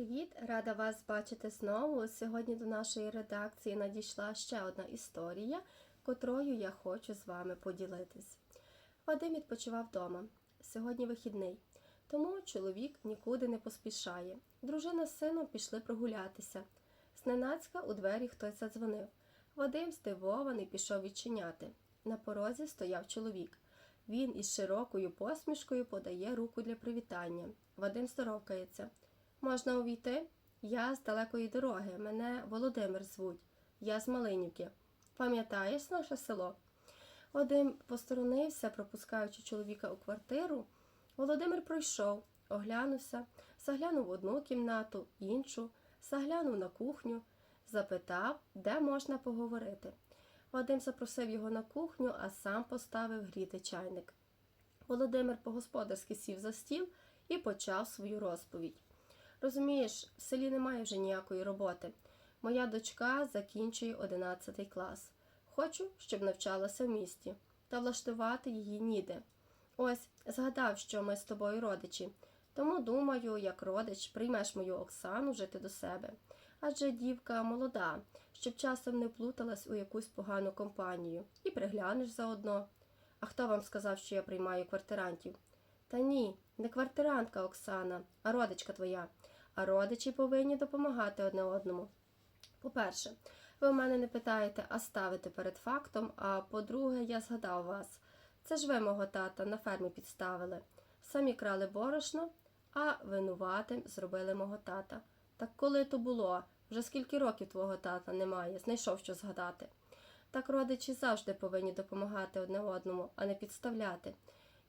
Привіт! Рада вас бачити знову. Сьогодні до нашої редакції надійшла ще одна історія, котрою я хочу з вами поділитись. Вадим відпочивав вдома. Сьогодні вихідний, тому чоловік нікуди не поспішає. Дружина з сином пішли прогулятися. Зненацька у двері хтось задзвонив. Вадим, здивований, пішов відчиняти. На порозі стояв чоловік. Він із широкою посмішкою подає руку для привітання. Вадим здоровкається. Можна увійти? Я з далекої дороги. Мене Володимир звуть. Я з Малинівки. Пам'ятаєш наше село? Вадим посторонився, пропускаючи чоловіка у квартиру. Володимир пройшов, оглянувся, заглянув в одну кімнату, іншу, заглянув на кухню, запитав, де можна поговорити. Вадим запросив його на кухню, а сам поставив гріти чайник. Володимир по-господарськи сів за стіл і почав свою розповідь. Розумієш, в селі немає вже ніякої роботи. Моя дочка закінчує 11 клас. Хочу, щоб навчалася в місті, та влаштувати її ніде. Ось, згадав, що ми з тобою родичі, тому думаю, як родич, приймеш мою Оксану жити до себе. Адже дівка молода, щоб часом не плуталась у якусь погану компанію, і приглянеш заодно. А хто вам сказав, що я приймаю квартирантів? Та ні, не квартирантка Оксана, а родичка твоя. А родичі повинні допомагати одне одному. По-перше, ви у мене не питаєте, а ставите перед фактом. А по-друге, я згадав вас. Це ж ви мого тата на фермі підставили. Самі крали борошно, а винуватим зробили мого тата. Так коли то було? Вже скільки років твого тата немає, знайшов що згадати. Так родичі завжди повинні допомагати одне одному, а не підставляти.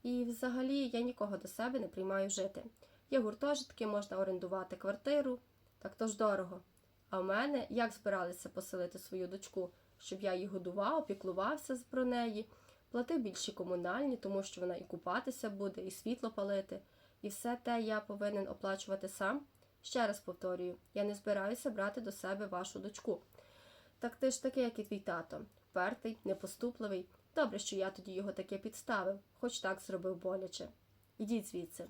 І взагалі я нікого до себе не приймаю жити. Є гуртожитки, можна орендувати квартиру, так то ж дорого. А в мене як збиралися поселити свою дочку, щоб я її годував, опіклувався про неї, платив більші комунальні, тому що вона і купатися буде, і світло палити, і все те я повинен оплачувати сам. Ще раз повторюю, я не збираюся брати до себе вашу дочку. Так ти ж такий, як і твій тато, впертий, непоступливий. Добре, що я тоді його таке підставив, хоч так зробив боляче. Ідіть звідси.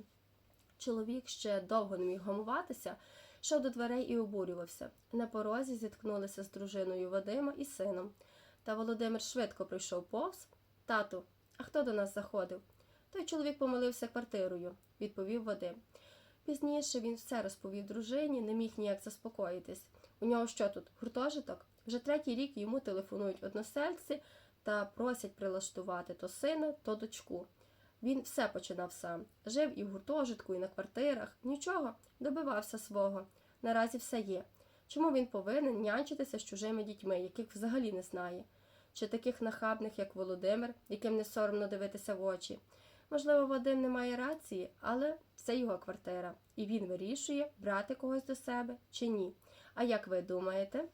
Чоловік ще довго не міг гамуватися, йшов до дверей і обурювався. На порозі зіткнулися з дружиною Вадима і сином. Та Володимир швидко прийшов повз. Тату, а хто до нас заходив? Той чоловік помилився квартирою, відповів Вадим. Пізніше він все розповів дружині, не міг ніяк заспокоїтись. У нього що тут, гуртожиток? Вже третій рік йому телефонують односельці та просять прилаштувати то сина, то дочку. Він все починав сам. Жив і в гуртожитку, і на квартирах. Нічого, добивався свого. Наразі все є. Чому він повинен нянчитися з чужими дітьми, яких взагалі не знає? Чи таких нахабних, як Володимир, яким не соромно дивитися в очі? Можливо, Вадим не має рації, але це його квартира, і він вирішує, брати когось до себе чи ні. А як ви думаєте?